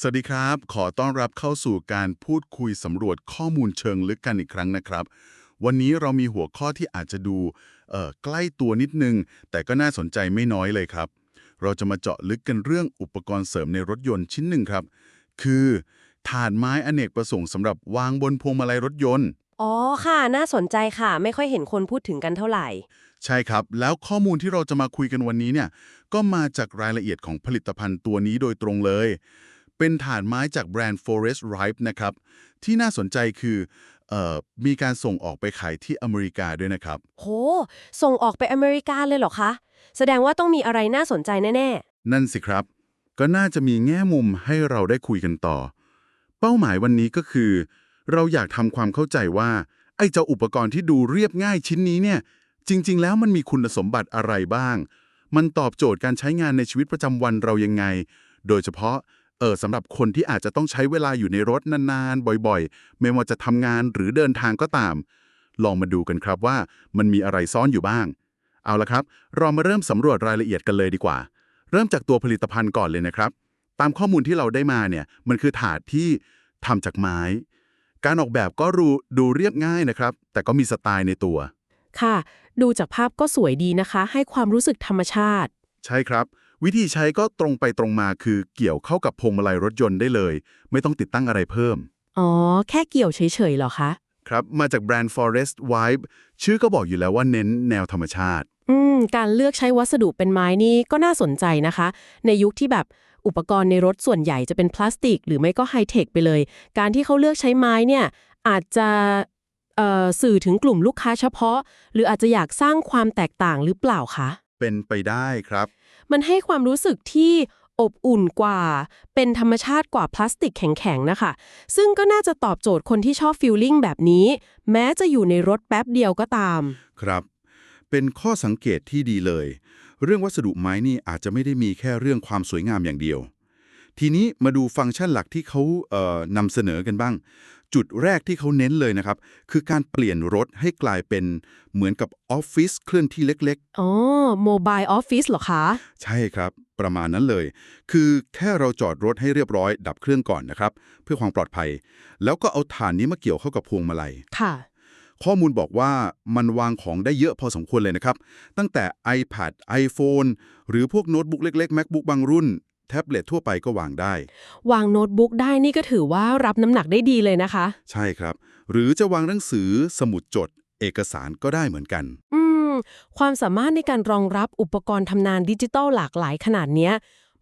สวัสดีครับ ขอต้อนรับเข้าสู่การพูดคุยสำรวจข้อมูลเชิงลึกกันอีกครั้งนะครับ วันนี้เรามีหัวข้อที่อาจจะดูเอ่อใกล้ตัวนิดนึง แต่ก็น่าสนใจไม่น้อยเลยครับ เราจะมาเจาะลึกกันเรื่องอุปกรณ์เสริมในรถยนต์ชิ้นหนึ่งครับ คือถาดไม้อเนกประสงค์สำหรับวางบนพวงมาลัยรถยนต์ อ๋อค่ะ น่าสนใจค่ะ ไม่ค่อยเห็นคนพูดถึงกันเท่าไหร่ ใช่ครับ แล้วข้อมูลที่เราจะมาคุยกันวันนี้เนี่ย ก็มาจากรายละเอียดของผลิตภัณฑ์ตัวนี้โดยตรงเลย เป็นถ่านไม้จากแบรนด์ Forest Ripe นะครับ ที่น่าสนใจคือเอ่อมีการส่งออกไปขายที่อเมริกาด้วยนะครับ โห ส่งออกไปอเมริกาเลยเหรอคะ แสดงว่าต้องมีอะไรน่าสนใจแน่นั่นสิครับ ก็น่าจะมีแง่มุมให้เราได้คุยกันต่อ เป้าหมายวันนี้ก็คือ เราอยากทำความเข้าใจว่าไอ้เจ้าอุปกรณ์ที่ดูเรียบง่ายชิ้นนี้เนี่ย จริง ๆ แล้วมันมีคุณสมบัติอะไรบ้าง มันตอบโจทย์การใช้งานในชีวิตประจำวันเรายังไง โดยเฉพาะ เออสำหรับคนที่อาจจะต้องใช้เวลาอยู่ในรถนานๆ บ่อยๆ ไม่ว่าจะทำงานหรือเดินทางก็ตาม ลองมาดูกันครับว่ามันมีอะไรซ่อนอยู่บ้าง เอาละครับ เรามาเริ่มสำรวจรายละเอียดกันเลยดีกว่า เริ่มจากตัวผลิตภัณฑ์ก่อนเลยนะครับ ตามข้อมูลที่เราได้มาเนี่ยมันคือถาดที่ทำจากไม้ การออกแบบก็รูดูเรียบง่ายนะครับ แต่ก็มีสไตล์ในตัวๆค่ะ ดูจากภาพก็สวยดีนะคะ ให้ความรู้สึกธรรมชาติ ใช่ครับ วิธีใช้ก็ตรงไปตรงมาคือเกี่ยวเข้ากับพวงมาลัยรถยนต์ได้เลย ไม่ต้องติดตั้งอะไรเพิ่ม อ๋อ แค่เกี่ยวเฉยๆเหรอคะ ครับ มาจากแบรนด์ Forest Vibe ชื่อก็บอกอยู่แล้วว่าเน้นแนวธรรมชาติ อืม การเลือกใช้วัสดุเป็นไม้นี่ก็น่าสนใจนะคะ ในยุคที่แบบอุปกรณ์ในรถส่วนใหญ่จะเป็นพลาสติก หรือไม่ก็ไฮเทคไปเลย การที่เขาเลือกใช้ไม้เนี่ยอาจจะเอ่อสื่อถึงกลุ่มลูกค้าเฉพาะ หรืออาจจะอยากสร้างความแตกต่างหรือเปล่าคะ เป็นไปได้ครับ มันให้ความรู้สึกที่อบอุ่นกว่า เป็นธรรมชาติกว่าพลาสติกแข็งๆนะคะ ซึ่งก็น่าจะตอบโจทย์คนที่ชอบฟิลลิ่งแบบนี้ แม้จะอยู่ในรถแป๊บเดียวก็ตาม ครับ เป็นข้อสังเกตที่ดีเลย เรื่องวัสดุไม้นี่อาจจะไม่ได้มีแค่เรื่องความสวยงามอย่างเดียว ทีนี้มาดูฟังก์ชันหลักที่เขาเอ่อนำเสนอกันบ้าง จุดแรกที่เขาเน้นเลยนะครับ คือการเปลี่ยนรถให้กลายเป็นเหมือนกับออฟฟิศเคลื่อนที่เล็กอ๋อโมบายออฟฟิศเหรอคะๆใช่ครับ ประมาณนั้นเลย คือแค่เราจอดรถให้เรียบร้อย ดับเครื่องก่อนนะครับ เพื่อความปลอดภัย แล้วก็เอาถ่านนี้มาเกี่ยวเข้ากับพวงมาลัย ค่ะข้อมูลบอกว่ามันวางของได้เยอะพอสมควรเลยนะครับ ตั้งแต่ iPad iPhone หรือพวกโน้ตบุ๊กเล็ก ๆ MacBook บางรุ่น แท็บเล็ตทั่วไปก็วางได้ วางโน้ตบุ๊กได้นี่ก็ถือว่ารับน้ำหนักได้ดีเลยนะคะ ใช่ครับ หรือจะวางหนังสือสมุดจด เอกสารก็ได้เหมือนกัน อืม ความสามารถในการรองรับอุปกรณ์ทำงานดิจิทัลหลากหลายขนาดเนี้ย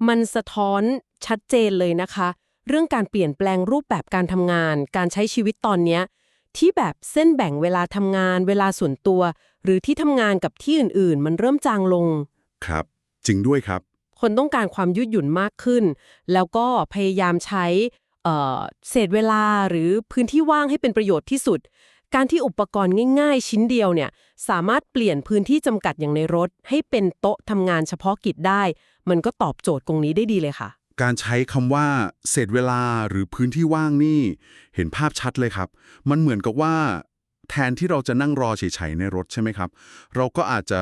มันสะท้อนชัดเจนเลยนะคะ เรื่องการเปลี่ยนแปลงรูปแบบการทำงาน การใช้ชีวิตตอนเนี้ยที่แบบเส้นแบ่งเวลาทำงาน เวลาส่วนตัว หรือที่ทำงานกับที่อื่นๆ มันเริ่มจางลง ครับ จริงด้วยครับ คนต้องการความยืดหยุ่นมากขึ้น แล้วก็พยายามใช้เเศษเวลาหรือพื้นที่ว่างให้เป็นประโยชน์ที่สุด การที่อุปกรณ์ง่ายๆ ชิ้นเดียวเนี่ยสามารถเปลี่ยนพื้นที่จำกัดอย่างในรถ ให้เป็นโต๊ะทำงานเฉพาะกิจได้ มันก็ตอบโจทย์ตรงนี้ได้ดีเลยค่ะ การใช้คำว่า เศษเวลาหรือพื้นที่ว่างนี่ เห็นภาพชัดเลยครับ มันเหมือนกับว่า แทนที่เราจะนั่งรอเฉยๆในรถใช่ไหมครับ เราก็อาจจะ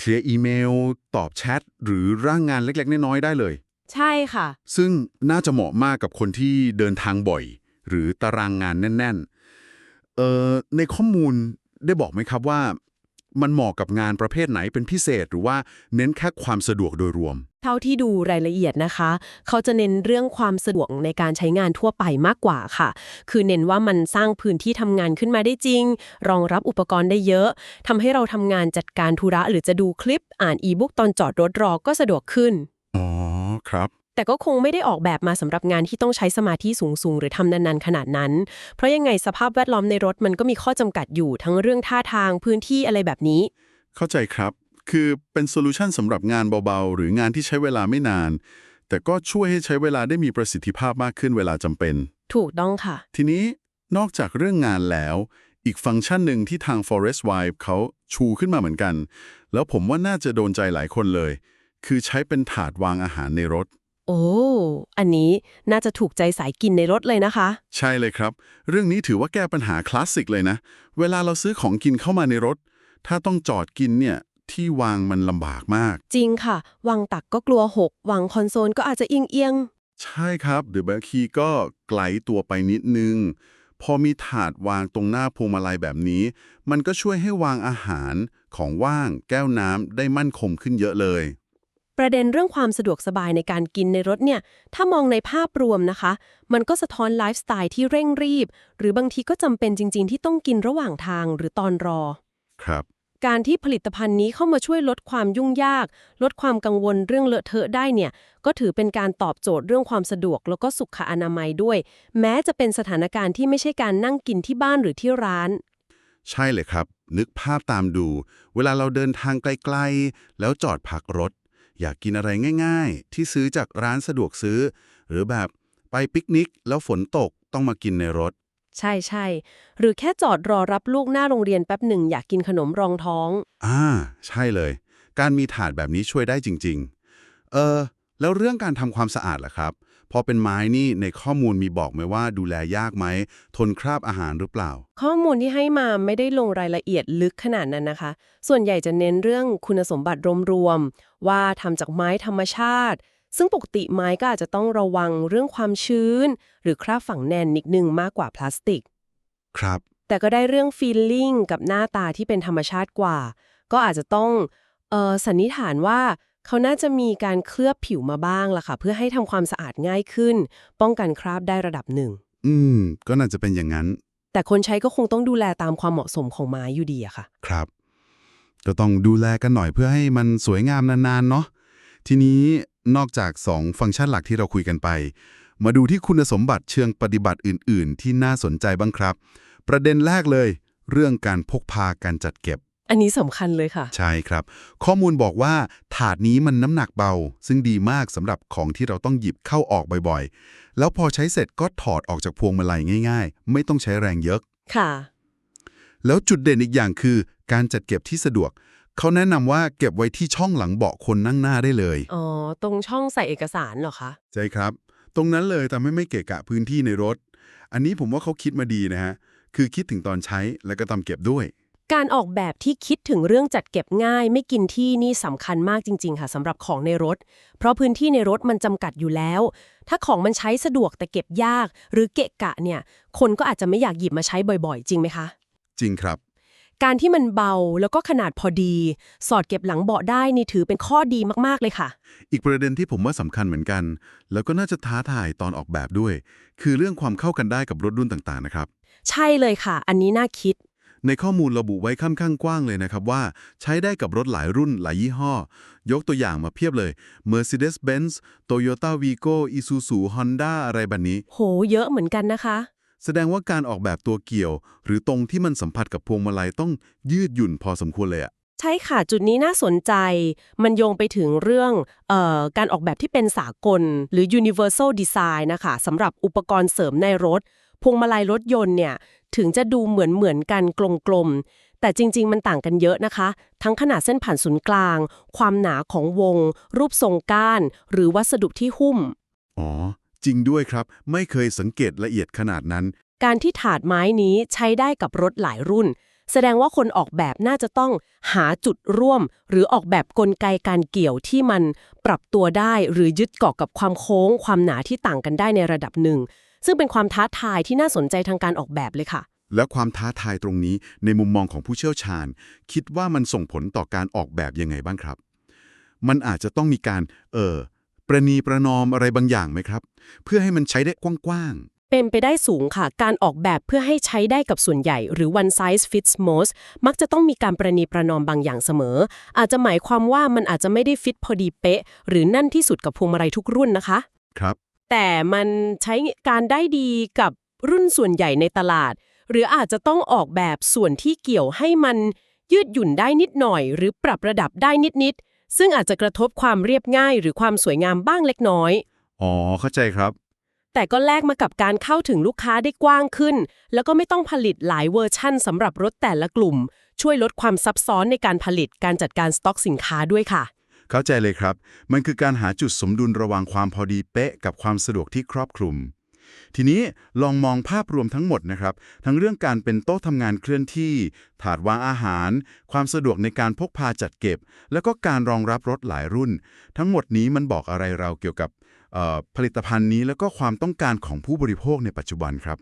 เคลียร์อีเมล ตอบแชท หรือร่างงานเล็ก ๆ น้อยๆได้เลย ใช่ค่ะ ซึ่งน่าจะเหมาะมากกับคนที่เดินทางบ่อย หรือตารางงานแน่น ๆ เอ่อในข้อมูลได้บอกไหมครับว่า มันเหมาะกับงานประเภทไหนเป็นพิเศษหรือว่าเน้นแค่ความสะดวกโดยรวม เท่าที่ดูรายละเอียดนะคะ เขาจะเน้นเรื่องความสะดวกในการใช้งานทั่วไปมากกว่าค่ะ คือเน้นว่ามันสร้างพื้นที่ทำงานขึ้นมาได้จริง รองรับอุปกรณ์ได้เยอะทำให้เราทำงานจัดการธุระหรือจะดูคลิปอ่านอีบุ๊กตอนจอดรถรอก็สะดวกขึ้น อ๋อครับ แต่ก็คงไม่ได้ออกแบบมาสำหรับงานที่ต้องใช้สมาธิสูงๆ หรือทำนานๆ ขนาดนั้น เพราะยังไงสภาพแวดล้อมในรถมันก็มีข้อจำกัดอยู่ทั้งเรื่องท่าทางพื้นที่อะไรแบบนี้ เข้าใจครับ คือเป็นโซลูชันสำหรับงานเบาๆ หรืองานที่ใช้เวลาไม่นาน แต่ก็ช่วยให้ใช้เวลาได้มีประสิทธิภาพมากขึ้นเวลาจำเป็น ถูกต้องค่ะ ทีนี้นอกจากเรื่องงานแล้ว อีกฟังก์ชันหนึ่งที่ทาง Forest Vibe เขาชูขึ้นมาเหมือนกัน แล้วผมว่าน่าจะโดนใจหลายคนเลย คือใช้เป็นถาดวางอาหารในรถ โอ้ อันนี้น่าจะถูกใจสายกินในรถเลยนะคะ ใช่เลยครับ เรื่องนี้ถือว่าแก้ปัญหาคลาสสิกเลยนะ เวลาเราซื้อของกินเข้ามาในรถ ถ้าต้องจอดกินเนี่ย ที่วางมันลำบากมาก จริงค่ะ วางตักก็กลัวหก วางคอนโซลก็อาจจะเอียงเอียงใช่ครับหรือบางทีก็ไกลตัวไปนิดนึง พอมีถาดวางตรงหน้าพวงมาลัยแบบนี้ มันก็ช่วยให้วางอาหารของว่าง แก้วน้ำได้มั่นคงขึ้นเยอะเลย ประเด็นเรื่องความสะดวกสบายในการกินในรถเนี่ย ถ้ามองในภาพรวมนะคะ มันก็สะท้อนไลฟ์สไตล์ที่เร่งรีบ หรือบางทีก็จำเป็นจริง ๆ ที่ต้องกินระหว่างทางหรือตอนรอ ครับ การที่ผลิตภัณฑ์นี้เข้ามาช่วยลดความยุ่งยาก ลดความกังวลเรื่องเลอะเทอะได้เนี่ย ก็ถือเป็นการตอบโจทย์เรื่องความสะดวก แล้วก็สุขอนามัยด้วย แม้จะเป็นสถานการณ์ที่ไม่ใช่การนั่งกินที่บ้านหรือที่ร้าน ใช่เลยครับ นึกภาพตามดู เวลาเราเดินทางไกล ๆ แล้วจอดพักรถ อยากกินอะไรง่าย ๆ ที่ซื้อจากร้านสะดวกซื้อ หรือแบบไปปิกนิกแล้วฝนตกต้องมากินในรถ ใช่ใช่ หรือแค่จอดรอรับลูกหน้าโรงเรียนแป๊บหนึ่งอยากกินขนมรองท้อง อ่า ใช่เลย การมีถาดแบบนี้ช่วยได้จริง ๆ เออ แล้วเรื่องการทำความสะอาดล่ะครับ พอเป็นไม้นี่ในข้อมูลมีบอกไหมว่าดูแลยากไหม ทนคราบอาหารหรือเปล่า ข้อมูลที่ให้มาไม่ได้ลงรายละเอียดลึกขนาดนั้นนะคะ ส่วนใหญ่จะเน้นเรื่องคุณสมบัติรวมๆว่าทำจากไม้ธรรมชาติ ซึ่งปกติไม้ก็อาจจะต้องระวังเรื่องความชื้น หรือคราบฝังแน่นนิดนึงมากกว่าพลาสติก ครับ แต่ก็ได้เรื่องฟีลลิ่งกับหน้าตาที่เป็นธรรมชาติกว่า ก็อาจจะต้องเออสันนิษฐานว่า เขาน่าจะมีการเคลือบผิวมาบ้างล่ะค่ะ เพื่อให้ทำความสะอาดง่ายขึ้น ป้องกันคราบได้ระดับหนึ่ง อืม ก็น่าจะเป็นอย่างนั้น แต่คนใช้ก็คงต้องดูแลตามความเหมาะสมของไม้อยู่ดีอะค่ะ ครับ ก็ต้องดูแลกันหน่อยเพื่อให้มันสวยงามนานๆเนาะ ทีนี้นอกจาก 2 ฟังก์ชันหลักที่เราคุยกันไป มาดูที่คุณสมบัติเชิงปฏิบัติอื่น ๆ ที่น่าสนใจบ้างครับ ประเด็นแรกเลย เรื่องการพกพาการจัดเก็บ อันนี้สำคัญเลยค่ะ ใช่ครับ ข้อมูลบอกว่าถาดนี้มันน้ำหนักเบา ซึ่งดีมากสำหรับของที่เราต้องหยิบเข้าออกบ่อยๆ แล้วพอใช้เสร็จก็ถอดออกจากพวงมาลัยง่าย ๆ ไม่ต้องใช้แรงเยอะ ค่ะ แล้วจุดเด่นอีกอย่างคือ การจัดเก็บที่สะดวก เขาแนะนำว่าเก็บไว้ที่ช่องหลังเบาะคนนั่งหน้าได้เลย อ๋อ ตรงช่องใส่เอกสารเหรอคะ ใช่ครับ ตรงนั้นเลยแต่ไม่ไม่เกะกะพื้นที่ในรถ อันนี้ผมว่าเขาคิดมาดีนะฮะ คือคิดถึงตอนใช้แล้วก็ตอนเก็บด้วย การออกแบบที่คิดถึงเรื่องจัดเก็บง่าย ไม่กินที่นี่สำคัญมากจริง ๆ ค่ะสำหรับของในรถ เพราะพื้นที่ในรถมันจำกัดอยู่แล้ว ถ้าของมันใช้สะดวกแต่เก็บยาก หรือเกะกะเนี่ย คนก็อาจจะไม่อยากหยิบมาใช้บ่อยๆ จริงไหมคะ จริงครับ การที่มันเบาแล้วก็ขนาดพอดี สอดเก็บหลังเบาะได้นี่ถือเป็นข้อดีมากๆเลยค่ะ อีกประเด็นที่ผมว่าสำคัญเหมือนกัน แล้วก็น่าจะท้าทายตอนออกแบบด้วย คือเรื่องความเข้ากันได้กับรถรุ่นต่างๆนะครับ ใช่เลยค่ะ อันนี้น่าคิด ในข้อมูลระบุไว้ค่อนข้างกว้างเลยนะครับว่าใช้ได้กับรถหลายรุ่นหลายยี่ห้อ ยกตัวอย่างมาเพียบเลย Mercedes-Benz Toyota Vigo Isuzu Honda อะไรแบบนี้ โห เยอะเหมือนกันนะคะ แสดงว่าการออกแบบตัวเกี่ยว หรือตรงที่มันสัมผัสกับพวงมาลัยต้องยืดหยุ่นพอสมควรเลยอะใช่ค่ะ จุดนี้น่าสนใจ มันโยงไปถึงเรื่องเออการออกแบบที่เป็นสากล หรือ universal design นะคะสำหรับอุปกรณ์เสริมในรถ พวงมาลัยรถยนต์เนี่ยถึงจะดูเหมือนเหมือนกันกลมๆ แต่จริงๆ มันต่างกันเยอะนะคะ ทั้งขนาดเส้นผ่านศูนย์กลาง ความหนาของวง รูปทรงก้าน หรือวัสดุที่หุ้ม อ๋อ จริงด้วยครับ ไม่เคยสังเกตละเอียดขนาดนั้น การที่ถาดไม้นี้ใช้ได้กับรถหลายรุ่น แสดงว่าคนออกแบบน่าจะต้องหาจุดร่วม หรือออกแบบกลไกการเกี่ยวที่มันปรับตัวได้ หรือยึดเกาะกับความโค้ง ความหนาที่ต่างกันได้ในระดับหนึ่ง ซึ่งเป็นความท้าทายที่น่าสนใจทางการออกแบบเลยค่ะ และความท้าทายตรงนี้ในมุมมองของผู้เชี่ยวชาญ คิดว่ามันส่งผลต่อการออกแบบยังไงบ้างครับ มันอาจจะต้องมีการเออประนีประนอมอะไรบางอย่างไหมครับ เพื่อให้มันใช้ได้กว้างเป็นไปได้สูงค่ะ การออกแบบเพื่อให้ใช้ได้กับส่วนใหญ่ หรือ one size fits most มักจะต้องมีการประนีประนอมบางอย่างเสมอ อาจจะหมายความว่ามันอาจจะไม่ได้ฟิตพอดีเป๊ะ หรือนั่นที่สุดกับพวงมาลัยทุกรุ่นนะคะๆครับ แต่มันใช้การได้ดีกับรุ่นส่วนใหญ่ในตลาด หรืออาจจะต้องออกแบบส่วนที่เกี่ยวให้มันยืดหยุ่นได้นิดหน่อย หรือปรับระดับได้นิดๆซึ่งอาจจะกระทบความเรียบง่าย หรือความสวยงามบ้างเล็กน้อย อ๋อเข้าใจครับ แต่ก็แลกมากับการเข้าถึงลูกค้าได้กว้างขึ้น แล้วก็ไม่ต้องผลิตหลายเวอร์ชั่นสำหรับรถแต่ละกลุ่ม ช่วยลดความซับซ้อนในการผลิตการจัดการสต็อกสินค้าด้วยค่ะ เข้าใจเลยครับ มันคือการหาจุดสมดุลระหว่างความพอดีเป๊ะกับความสะดวกที่ครอบคลุม ทีนี้ลองมองภาพรวมทั้งหมดนะครับ ทั้งเรื่องการเป็นโต๊ะทำงานเคลื่อนที่ ถาดวางอาหาร ความสะดวกในการพกพาจัดเก็บ แล้วก็การรองรับรถหลายรุ่น ทั้งหมดนี้มันบอกอะไรเราเกี่ยวกับผลิตภัณฑ์นี้แล้วก็ความต้องการของผู้บริโภคในปัจจุบันครับ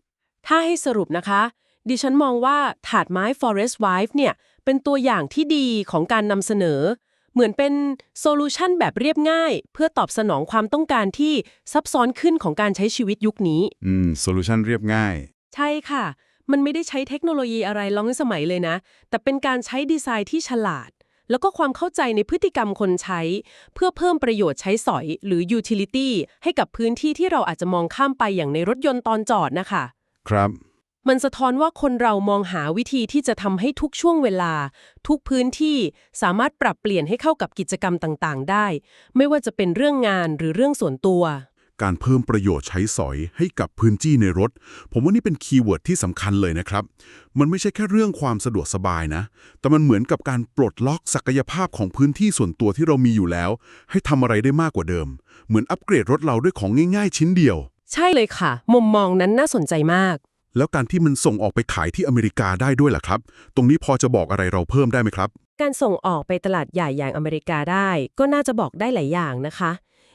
ถ้าให้สรุปนะคะ ดิฉันมองว่าถาดไม้ Forest Wife เนี่ยเป็นตัวอย่างที่ดีของการนำเสนอ เหมือนเป็นโซลูชันแบบเรียบง่าย เพื่อตอบสนองความต้องการที่ซับซ้อนขึ้นของการใช้ชีวิตยุคนี้ อืมโซลูชันเรียบง่าย ใช่ค่ะ มันไม่ได้ใช้เทคโนโลยีอะไรล้องสมัยเลยนะ แต่เป็นการใช้ดีไซน์ที่ฉลาด แล้วก็ความเข้าใจในพฤติกรรมคนใช้ เพื่อเพิ่มประโยชน์ใช้สอยหรือ utility ให้กับพื้นที่ที่เราอาจจะมองข้ามไปอย่างในรถยนต์ตอนจอดนะคะ ครับ มันสะท้อนว่าคนเรามองหาวิธีที่จะทำให้ทุกช่วงเวลา ทุกพื้นที่สามารถปรับเปลี่ยนให้เข้ากับกิจกรรมต่างๆ ได้ ไม่ว่าจะเป็นเรื่องงานหรือเรื่องส่วนตัว การเพิ่มประโยชน์ใช้สอยให้กับพื้นที่ในรถ ผมว่านี่เป็นคีย์เวิร์ดที่สำคัญเลยนะครับ มันไม่ใช่แค่เรื่องความสะดวกสบายนะ แต่มันเหมือนกับการปลดล็อกศักยภาพของพื้นที่ส่วนตัวที่เรามีอยู่แล้ว ให้ทำอะไรได้มากกว่าเดิม เหมือนอัปเกรดรถเราด้วยของง่าย ๆ ชิ้นเดียว ใช่เลยค่ะ มุมมองนั้นน่าสนใจมาก แล้วการที่มันส่งออกไปขายที่อเมริกาได้ด้วยล่ะครับ ตรงนี้พอจะบอกอะไรเราเพิ่มได้ไหมครับ การส่งออกไปตลาดใหญ่อย่างอเมริกาได้ ก็น่าจะบอกได้หลายอย่างนะคะ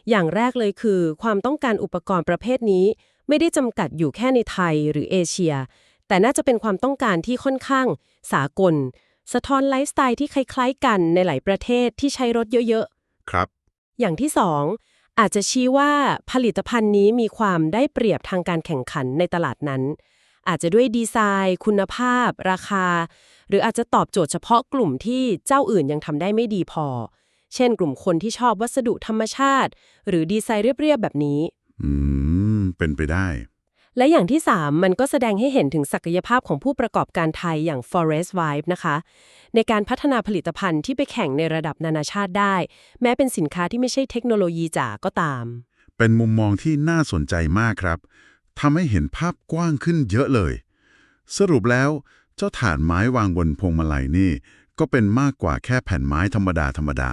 อย่างแรกเลยคือ ความต้องการอุปกรณ์ประเภทนี้ ไม่ได้จำกัดอยู่แค่ในไทยหรือเอเชีย แต่น่าจะเป็นความต้องการที่ค่อนข้าง สากล สะท้อนไลฟ์สไตล์ที่คล้ายๆ กันในหลายประเทศที่ใช้รถเยอะๆ ครับ อย่างที่สองอาจจะชี้ว่าผลิตภัณฑ์นี้มีความได้เปรียบทางการแข่งขันในตลาดนั้น อาจจะด้วยดีไซน์ คุณภาพ ราคา หรืออาจจะตอบโจทย์เฉพาะกลุ่มที่เจ้าอื่นยังทำได้ไม่ดีพอ เช่น กลุ่มคนที่ชอบวัสดุธรรมชาติ หรือดีไซน์เรียบๆแบบนี้ อืม เป็นไปได้ และอย่างที่ 3 มันก็แสดงให้เห็นถึงศักยภาพของผู้ประกอบการไทยอย่าง Forest Vibe นะคะ ในการพัฒนาผลิตภัณฑ์ที่ไปแข่งในระดับนานาชาติได้ แม้เป็นสินค้าที่ไม่ใช่เทคโนโลยีจ๋าก็ตาม เป็นมุมมองที่น่าสนใจมากครับ ทำให้เห็นภาพกว้างขึ้นเยอะเลย สรุปแล้ว เจ้าถาดไม้วางบนพวงมาลัยนี่ ก็เป็นมากกว่าแค่แผ่นไม้ธรรมดาธรรมดา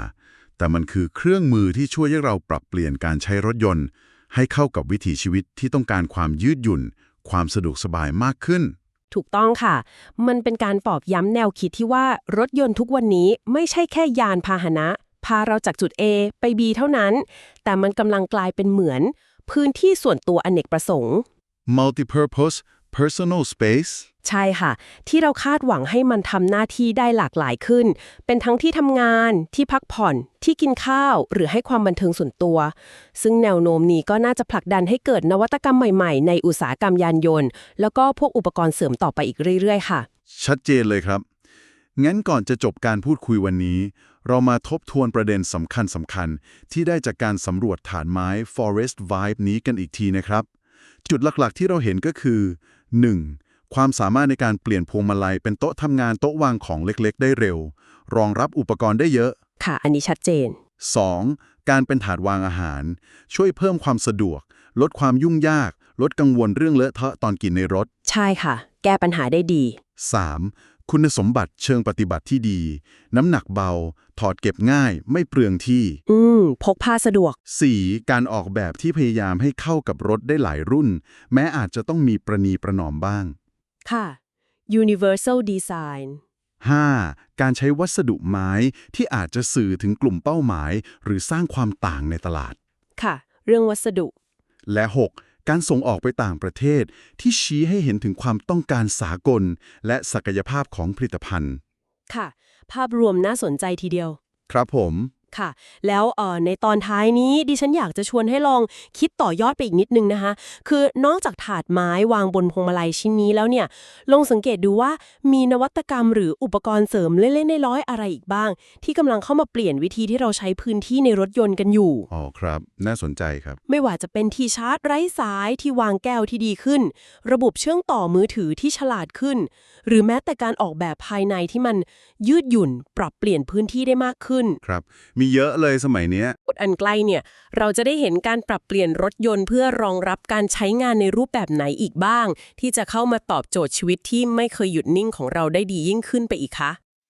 แต่มันคือเครื่องมือที่ช่วยให้เราปรับเปลี่ยนการใช้รถยนต์ ให้เข้ากับวิถีชีวิตที่ต้องการความยืดหยุ่น ความสะดวกสบายมากขึ้นถูกต้องค่ะ มันเป็นการตอบย้ำแนวคิดที่ว่ารถยนต์ทุกวันนี้ไม่ใช่แค่ยานพาหนะ พาเราจากจุด A ไป B เท่านั้น แต่มันกำลังกลายเป็นเหมือน พื้นที่ส่วนตัวอเนกประสงค์ multi-purpose personal space ใช่ค่ะ ที่เราคาดหวังให้มันทำหน้าที่ได้หลากหลายขึ้น เป็นทั้งที่ทำงานที่พักผ่อนที่กินข้าว หรือให้ความบันเทิงส่วนตัว ซึ่งแนวโน้มนี้ก็น่าจะผลักดันให้เกิดนวัตกรรมใหม่ๆ ในอุตสาหกรรมยานยนต์ แล้วก็พวกอุปกรณ์เสริมต่อไปอีกเรื่อยๆ ค่ะ ชัดเจนเลยครับ งั้นก่อนจะจบการพูดคุยวันนี้ เรามาทบทวนประเด็นสำคัญสำคัญๆที่ได้จากการสำรวจฐานไม้ Forest Vibe นี้กันอีกทีนะครับ จุดหลักๆ ที่เราเห็นก็คือ 1. ความสามารถในการเปลี่ยนพวงมาลัยเป็นโต๊ะทำงานโต๊ะวางของเล็กๆ ได้เร็ว รองรับอุปกรณ์ได้เยอะ ค่ะ อันนี้ชัดเจน 2. การเป็นถาดวางอาหาร ช่วยเพิ่มความสะดวก ลดความยุ่งยาก ลดกังวลเรื่องเลอะเทอะตอนกินในรถ ใช่ค่ะ แก้ปัญหาได้ดี 3. คุณสมบัติเชิงปฏิบัติที่ดี น้ำหนักเบา ถอดเก็บง่าย ไม่เปลืองที่ อืม พกพาสะดวก 4. การออกแบบที่พยายามให้เข้ากับรถได้หลายรุ่น แม้อาจจะต้องมีประนีประนอมบ้าง ค่ะ universal design 5. การใช้วัสดุไม้ที่อาจจะสื่อถึงกลุ่มเป้าหมาย หรือสร้างความต่างในตลาด ค่ะ เรื่องวัสดุ และ 6. การส่งออกไปต่างประเทศที่ชี้ให้เห็นถึงความต้องการสากล และศักยภาพของผลิตภัณฑ์ ค่ะ ภาพรวมน่าสนใจทีเดียว ครับผม ค่ะ แล้วเอ่อในตอนท้ายนี้ดิฉันอยากจะชวนให้ลองคิดต่อยอดไปอีกนิดนึงนะคะ คือนอกจากถาดไม้วางบนพวงมาลัยชิ้นนี้แล้วเนี่ย ลองสังเกตดูว่ามีนวัตกรรมหรืออุปกรณ์เสริมเล่นๆน้อยๆอะไรอีกบ้าง ที่กำลังเข้ามาเปลี่ยนวิธีที่เราใช้พื้นที่ในรถยนต์กันอยู่ อ๋อครับ น่าสนใจครับ ไม่ว่าจะเป็นที่ชาร์จไร้สายที่วางแก้วที่ดีขึ้น ระบบเชื่อมต่อมือถือที่ฉลาดขึ้น หรือแม้แต่การออกแบบภายในที่มันยืดหยุ่น ปรับเปลี่ยนพื้นที่ได้มากขึ้น ครับมีเยอะเลยสมัยเนี้ยอันใกล้เนี่ย เราจะได้เห็นการปรับเปลี่ยนรถยนต์เพื่อรองรับการใช้งานในรูปแบบไหนอีกบ้าง ที่จะเข้ามาตอบโจทย์ชีวิตที่ไม่เคยหยุดนิ่งของเราได้ดียิ่งขึ้นไปอีกคะ